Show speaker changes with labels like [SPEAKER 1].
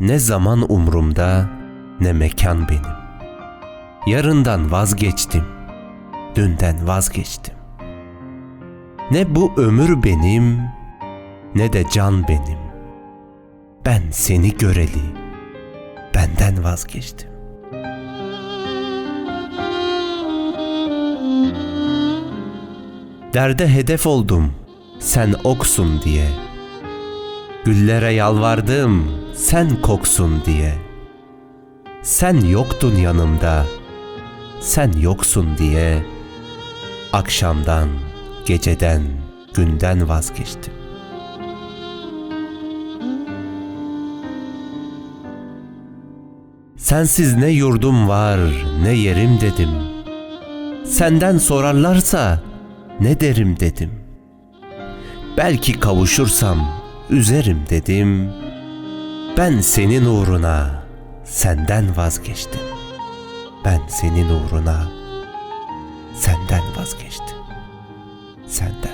[SPEAKER 1] Ne zaman umrumda ne mekan benim. Yarından vazgeçtim, dünden vazgeçtim. Ne bu ömür benim ne de can benim. Ben seni göreli benden vazgeçtim. Derde hedef oldum sen oksun diye. Güllere yalvardım sen koksun diye. Sen yoktun yanımda, sen yoksun diye. Akşamdan, geceden, günden vazgeçtim. Sensiz ne yurdum var, ne yerim dedim. Senden sorarlarsa ne derim dedim. Belki kavuşursam üzerim dedim. Ben senin uğruna senden vazgeçtim. Ben senin uğruna senden vazgeçtim. Senden.